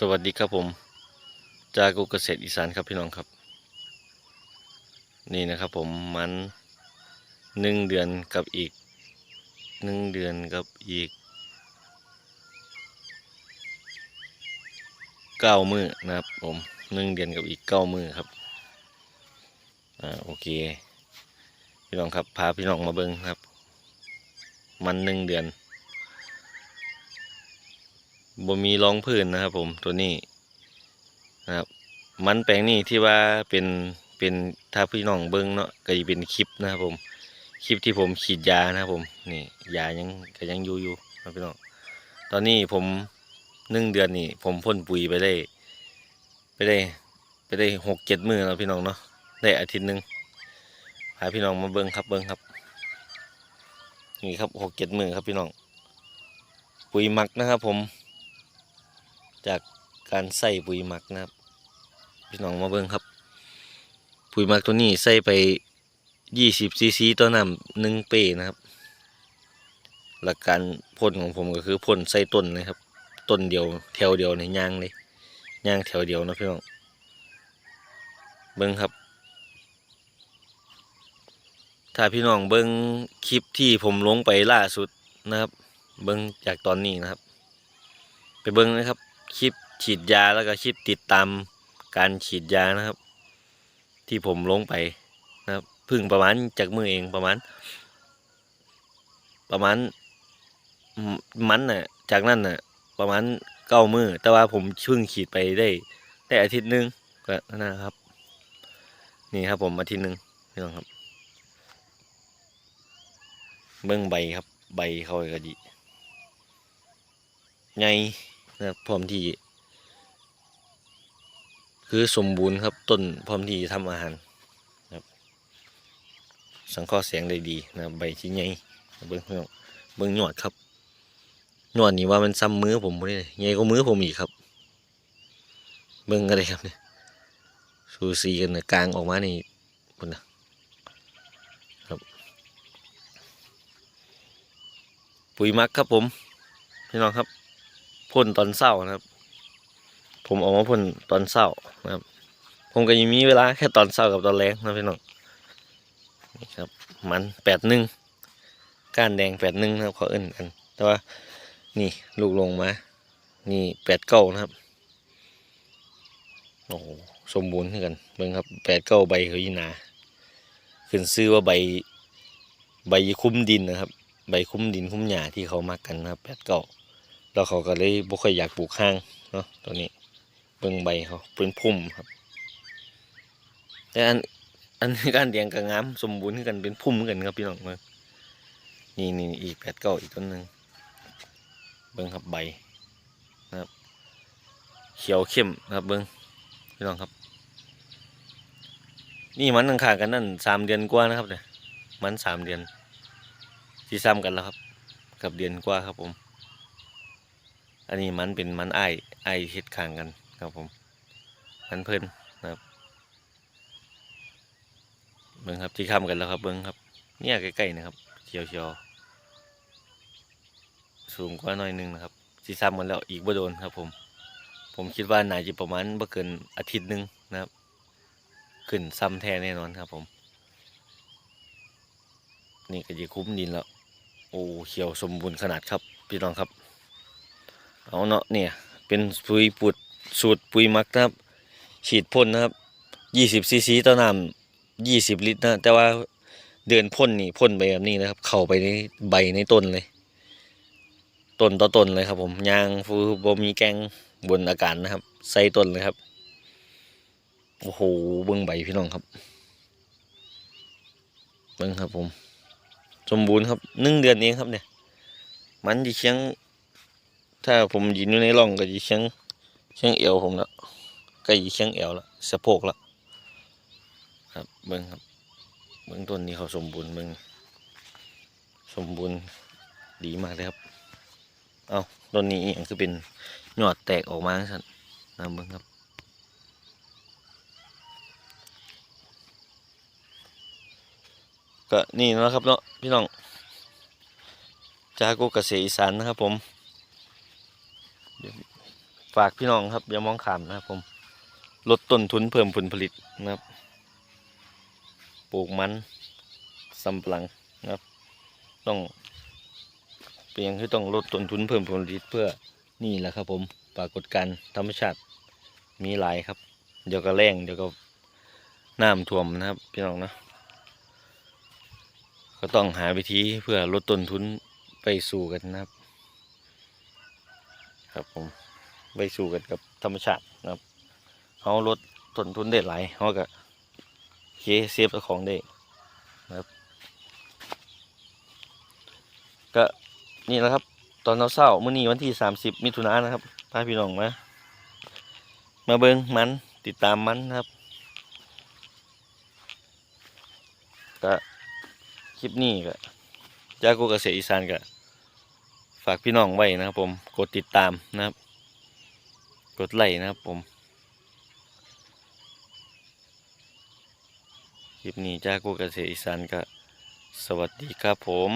สวัสดีครับผม จากกุเกษตรอีสานครับพี่น้องครับ นี่นะครับผมมันหนึ่งเดือนกับอีกหนึ่งเดือนกับอีกเก้ามือนะครับผมหนึ่งเดือนกับอีกเก้ามือครับอ่าโอเค พี่น้องครับพาพี่น้องมาเบิ้งครับ มันหนึ่งเดือน บ่มีรองพื้นนะครับ ผมตัวนี้นะครับ มันแปลงนี้ที่ว่าเป็นเป็นถ้าพี่น้องเบิ้งเนาะก็จะเป็นคลิปนะครับ ผมคลิปที่ผมฉีดยานะครับผมนี่ยายังก็ยังอยู่อยู่นะพี่น้องตอนนี้ผมหนึ่งเดือนนี่ผมพ่นปุ๋ยไปได้ ไปได้ไปได้หกเจ็ดมือแล้วพี่น้องเนาะได้อาทิตย์หนึ่งพาพี่น้องมาเบิ้งครับเบิ้งครับนี่ครับหกเจ็ดมือครับพี่น้อง ปุ๋ยมักนะครับผม จากการใส่ปุ๋ยหมักนะครับ พี่น้องมาเบิ่งครับ ปุ๋ยหมักตัวนี้ใส่ไปยี่สิบซีซีต่อน้ำหนึ่งเป้นะครับ หลักการพ่นของผมก็คือพ่นใส่ต้นเลยครับ ต้นเดียวแถวเดียวในย่างเลยย่างแถวเดียวนะพี่น้องเบิ่งครับ ถ้าพี่น้องเบิ่งคลิปที่ผมลงไปล่าสุดนะครับ เบิ่งจากตอนนี้นะครับ ไปเบิ่งนะครับ คลิปฉีดยาแล้วก็คลิปติดตามการฉีดยานะครับ ที่ผมลงไปนะครับพึ่งประมาณจากมือเองประมาณ ประมาณมันน่ะ จากนั้นน่ะ ประมาณเก้ามือแต่ว่าผมเพิ่งฉีดไปได้ ได้อาทิตย์หนึงก็นะครับ นี่ครับผมอาทิตย์หนึงพี่น้องครับเบิ่งใบครับ ใบเขาก็ดีไง นะครับพร้อมที่ คือสมบูรณ์ครับต้นพร้อมที่จะทำอาหารนะครับ สังเคราะห์แสงได้ดีนะใบชิ้นใหญ่เบิ้งเบิ่งเบิ้งหยอดครับหยอดนี่ว่ามันซ้ำมือผมเลยใหญ่กว่ามือผมอีกครับ เบิ้งอะไรครับเนี่ยสูสีกันนะกลางออกมานี่คนนะครับ ปุ๋ยมักครับผมพี่น้องครับ พ่นตอนเศร้านะครับ ผมออกมาพ่นตอนเศร้านะครับ ผมก็ยังมีเวลาแค่ตอนเศร้ากับตอนแรงนะพี่น้องนี่ครับมันแปดหนึ่งก้านแดงแปดหนึ่งนะครับเขาเอิ้นกัน แต่ว่านี่ลูกลงมา นี่แปดเก้านะครับโอ้สมบูรณ์ขึ้นกันเบิ่งครับแปดเก้าใบเขายีหนาขึ้นซื้อว่าใบใบคุ้มดินนะครับ ใบคุ้มดินคุ้มหญ้าที่เขามักกันนะครับแปดเก้า แล้วเขาก็เลยบ่ค่อยอยากปลูกห้างเนาะตัวนี้เบิ่งใบเขาเป็นพุ่มครับ แต่อันอันการเลี้ยงก็งามสมบูรณ์กันเป็นพุ่มกันครับพี่น้องเบิ่งนี่นี่อีกแปดเก้าอีกต้นหนึ่งเบิ่งครับใบนะครับ เขียวเข้มนะครับเบิ่งพี่น้องครับ นี่มันข้างๆกันนั่นสามเดือนกว่านะครับเนี่ยมันสามเดือนที่ซ้ำกันแล้วครับ กับเดือนกว่าครับผม อันนี้มันเป็นมันไอไอเฮ็ดข้างกันครับผม มันเพิ่นนะครับเบิ้งครับที่ค้ำกันแล้วครับเบิ้งครับ เนี่ยใกล้ๆนะครับเชียวเชียวสูงกว่าน่อยนึงนะครับที่ซ้ำกันแล้วอีกบ่โดนครับ ผม ผมคิดว่าน่าจะประมาณบ่เกินอาทิตย์หนึงนะครับ ขึ้นซ้ำแท้แน่นอนครับ ผม นี่ก็จะคุ้มดินแล้วโอ้เขียวสมบูรณ์ขนาดครับ พี่น้องครับ เอาเนาะเนี่ยเป็นปุ๋ยปุดสูตรปุ๋ยมักนะครับ ฉีดพ่นนะครับยี่สิบซีซีต่อน้ำยี่สิบลิตรนะแต่ว่าเดือนพ่นนี่พ่นไปแบบนี้นะครับ เข้าไปในใบในต้นเลย ต้นต่อต้นเลยครับผมยางฟูบมีแกงบนอากาศนะครับ ใส่ต้นเลยครับ โอ้โหเบิ้งใบพี่น้องครับเบิ้งครับผม สมบูรณ์ครับหนึ่งเดือนเองครับเนี่ย มันจะเชียง ถ้าผมยืนอยู่ในร่องก็จะเชียงเชียงเอวผมแล้วก็จะเชียงเอวแล้วสะโพกแล้วครับเบิ้งครับเบิ้งต้นนี้เขาสมบูรณ์เบิ้งสมบูรณ์ดีมากเลยครับเอาต้นนี้อย่างคือเป็นหยอดแตกออกมาสั่นนะเบิ้งครับก็นี่นะครับเนาะพี่น้องจากโกเกษตรอีสานนะครับผม ฝากพี่น้องครับอย่ามองขามนะครับผมลดต้นทุนเพิ่มผลผลิตนะครับ ปลูกมันสำปะหลังนะครับ ต้องเพียงคือต้องลดต้นทุนเพิ่มผลผลิตเพื่อนี่แหละครับ ผมปรากฏการธรรมชาติมีหลายครับ เดี๋ยวก็แรงเดี๋ยวก็น้ำท่วมนะครับ พี่น้องนะก็ต้องหาวิธีเพื่อลดต้นทุนไปสู่กันนะครับ ครับผมไปสู่กันกับธรรมชาตินะครับเขาลดต้นทุนได้หลายเขาก็เคเซฟเจ้าของได้นะครับก็นี่แหละครับ ตอนเราเศร้าๆมื้อนี้วันที่ 30 มิถุนายนนะครับพาพี่น้องมามาเบิ่งมันติดตามมันนะครับก็คลิปนี้ก็จากกูเกษตรอีสานก็ ฝากพี่น้องไว้นะครับผมกดติดตามนะครับ กดไลค์นะครับผมคลิปนี้จากกูเกษตรอีสานก็สวัสดีครับผม